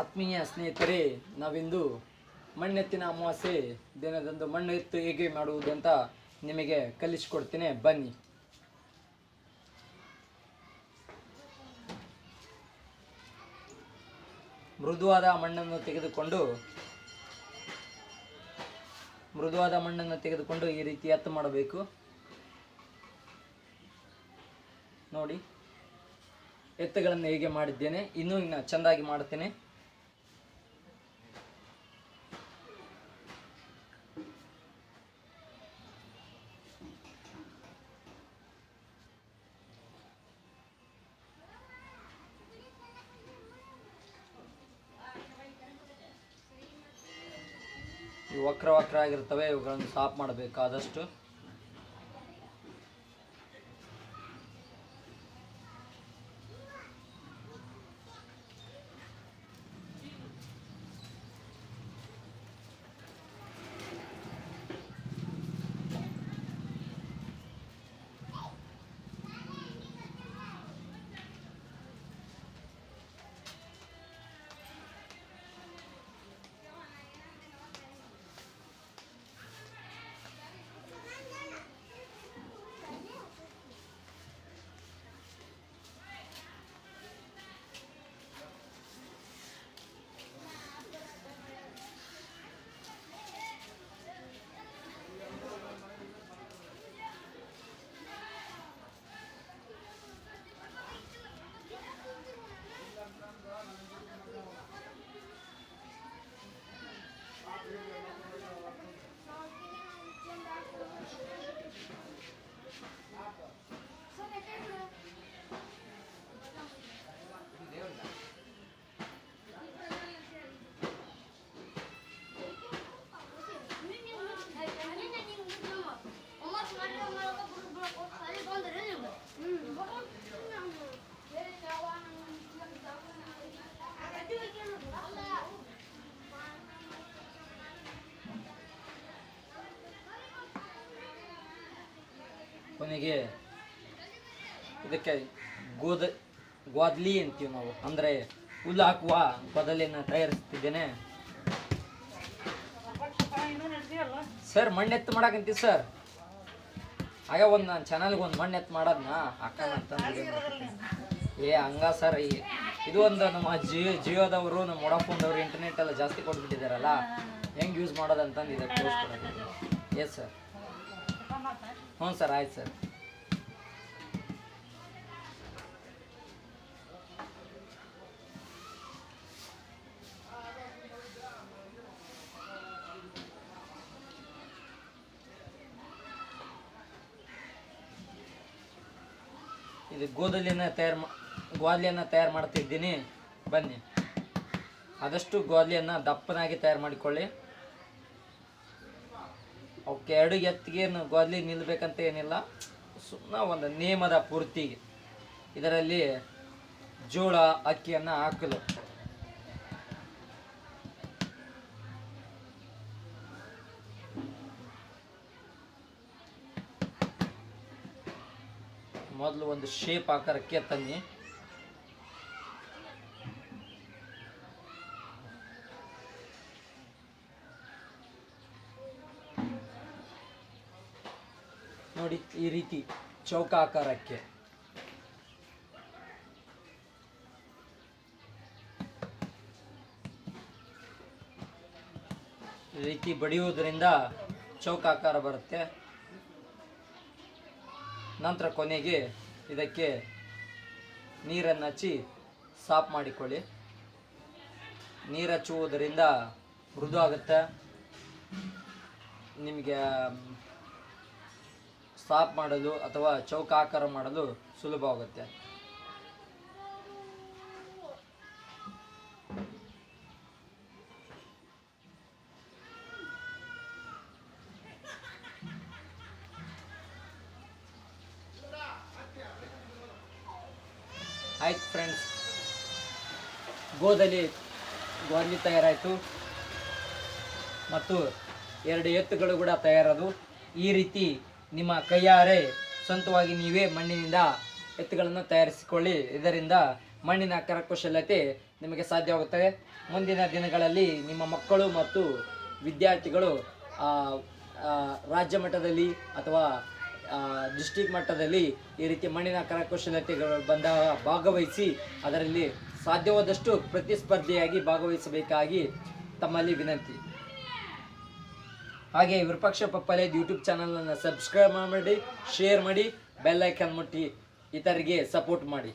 ಆತ್ಮೀಯ ಸ್ನೇಹಿತರೇ, ನಾವಿಂದು ಮಣ್ಣೆತ್ತಿನ ಅಮಾವಾಸ್ಯೆ ದಿನದಂದು ಮಣ್ಣು ಎತ್ತು ಹೇಗೆ ಮಾಡುವುದು ಅಂತ ನಿಮಗೆ ಕಲಿಸಿಕೊಡ್ತೀನಿ. ಬನ್ನಿ. ಮೃದುವಾದ ಮಣ್ಣನ್ನು ತೆಗೆದುಕೊಂಡು, ಮೃದುವಾದ ಮಣ್ಣನ್ನು ತೆಗೆದುಕೊಂಡು ಈ ರೀತಿ ಎತ್ತು ಮಾಡಬೇಕು. ನೋಡಿ, ಎತ್ತುಗಳನ್ನು ಹೇಗೆ ಮಾಡಿದ್ದೇನೆ, ಇನ್ನೂ ಇನ್ನು ಚೆಂದಾಗಿ ಮಾಡುತ್ತೇನೆ. ವಕ್ರ ವಕ್ರ ಆಗಿರ್ತವೆ ಇವುಗಳನ್ನು ಸಾಫ್ ಮಾಡಬೇಕು ಆದಷ್ಟು Só que é ಕೊನೆಗೆ ಇದಕ್ಕೆ ಗೋದ ಗೋದ್ಲಿ ಅಂತೀವಿ ನಾವು. ಅಂದರೆ ಹುಲ್ಲು ಹಾಕುವ ಗೋದಲಿನ ತಯಾರಿಸ್ತಿದ್ದೇನೆ. Sir ಮಣ್ಣೆತ್ತು ಮಾಡಕಂತೀವಿ sir? ಹಾಗೆ ಒಂದು ನಾನು ಚಾನಲ್ಗೆ ಒಂದು ಮಣ್ಣೆತ್ತು ಮಾಡೋದನ್ನ ಹಾಕೋಣ ಅಂತ ಏ ಹಂಗ ಸರ್ ಈ ಇದು ಒಂದು ನಮ್ಮ ಜಿಯೋ ಜಿಯೋದವರು ನಮ್ಮ ವೊಡಾಫೋನ್ದವರು ಇಂಟರ್ನೆಟ್ ಎಲ್ಲ ಜಾಸ್ತಿ ಕೊಟ್ಬಿಟ್ಟಿದ್ದಾರಲ್ಲ ಹೆಂಗೆ ಯೂಸ್ ಮಾಡೋದಂತಂದು ಇದಕ್ಕೆ ತೋರಿಸ್ಕೊಡೋದು ಎಸ್ ಸರ್ ಹ್ಞೂ ಸರ್, ಆಯ್ತು ಸರ್. ಇದು ಗೋದಲಿನ ತಯಾರು ಮಾ ಗೋದಲಿಯನ್ನು ತಯಾರು ಮಾಡ್ತಿದ್ದೀನಿ. ಬನ್ನಿ. ಆದಷ್ಟು ಗೋದಲಿಯನ್ನು ದಪ್ಪನಾಗಿ ತಯಾರು ಮಾಡಿಕೊಳ್ಳಿ. ಅವಕ್ಕೆ ಎರಡು ಎತ್ತಿಗೇನು ಗೊದ್ಲಿ ನಿಲ್ಲಬೇಕಂತ ಏನಿಲ್ಲ. ಸುಮ್ಮನೆ ಒಂದು ನೇಮದ ಪೂರ್ತಿಗೆ ಇದರಲ್ಲಿ ಜೋಳ, ಅಕ್ಕಿಯನ್ನು ಹಾಕಲು. ಮೊದಲು ಒಂದು ಶೇಪ್ ಆಕಾರಕ್ಕೆ ತನ್ನಿ. ನೋಡಿ ಈ ರೀತಿ ಚೌಕಾಕಾರಕ್ಕೆ ಈ ರೀತಿ ಬಡಿಯುವುದರಿಂದ ಚೌಕಾಕಾರ ಬರುತ್ತೆ. ನಂತರ ಕೊನೆಗೆ ಇದಕ್ಕೆ ನೀರನ್ನು ಹಚ್ಚಿ ಸಾಫ್ ಮಾಡಿಕೊಳ್ಳಿ. ನೀರು ಹಚ್ಚುವುದರಿಂದ ಮೃದು ಆಗುತ್ತೆ. ನಿಮಗೆ ಸಾಫ್ ಮಾಡಲು ಅಥವಾ ಚೌಕಾಕಾರ ಮಾಡಲು ಸುಲಭವಾಗುತ್ತೆ ಆಯ್ತು ಫ್ರೆಂಡ್ಸ್ ಗೋದಲ್ಲಿ ಗೋಲಿ ತಯಾರಾಯಿತು. ಮತ್ತು ಎರಡು ಎತ್ತುಗಳು ಕೂಡ ತಯಾರದು. ಈ ರೀತಿ ನಿಮ್ಮ ಕೈಯಾರೆ ಸ್ವಂತವಾಗಿ ನೀವೇ ಮಣ್ಣಿನಿಂದ ಎತ್ತುಗಳನ್ನು ತಯಾರಿಸಿಕೊಳ್ಳಿ. ಇದರಿಂದ ಮಣ್ಣಿನ ಕರಕುಶಲತೆ ನಿಮಗೆ ಸಾಧ್ಯವಾಗುತ್ತದೆ. ಮುಂದಿನ ದಿನಗಳಲ್ಲಿ ನಿಮ್ಮ ಮಕ್ಕಳು ಮತ್ತು ವಿದ್ಯಾರ್ಥಿಗಳು ರಾಜ್ಯ ಮಟ್ಟದಲ್ಲಿ ಅಥವಾ ಡಿಸ್ಟಿಕ್ ಮಟ್ಟದಲ್ಲಿ ಈ ರೀತಿ ಮಣ್ಣಿನ ಕರಕುಶಲತೆಗಳು ಬಂದ ಭಾಗವಹಿಸಿ ಅದರಲ್ಲಿ ಸಾಧ್ಯವಾದಷ್ಟು ಪ್ರತಿಸ್ಪರ್ಧಿಯಾಗಿ ಭಾಗವಹಿಸಬೇಕಾಗಿ ತಮ್ಮಲ್ಲಿ ವಿನಂತಿ. ಹಾಗೆ ವಿರೂಪಾಕ್ಷ ಪಪ್ಪಾಲೇದ್ ಯೂಟ್ಯೂಬ್ ಚಾನಲನ್ನು ಸಬ್ಸ್ಕ್ರೈಬ್ ಮಾಡಿ ಶೇರ್ ಮಾಡಿ ಬೆಲ್ ಐಕನ್ ಮುಟ್ಟಿ, ಇತರಿಗೆ ಸಪೋರ್ಟ್ ಮಾಡಿ.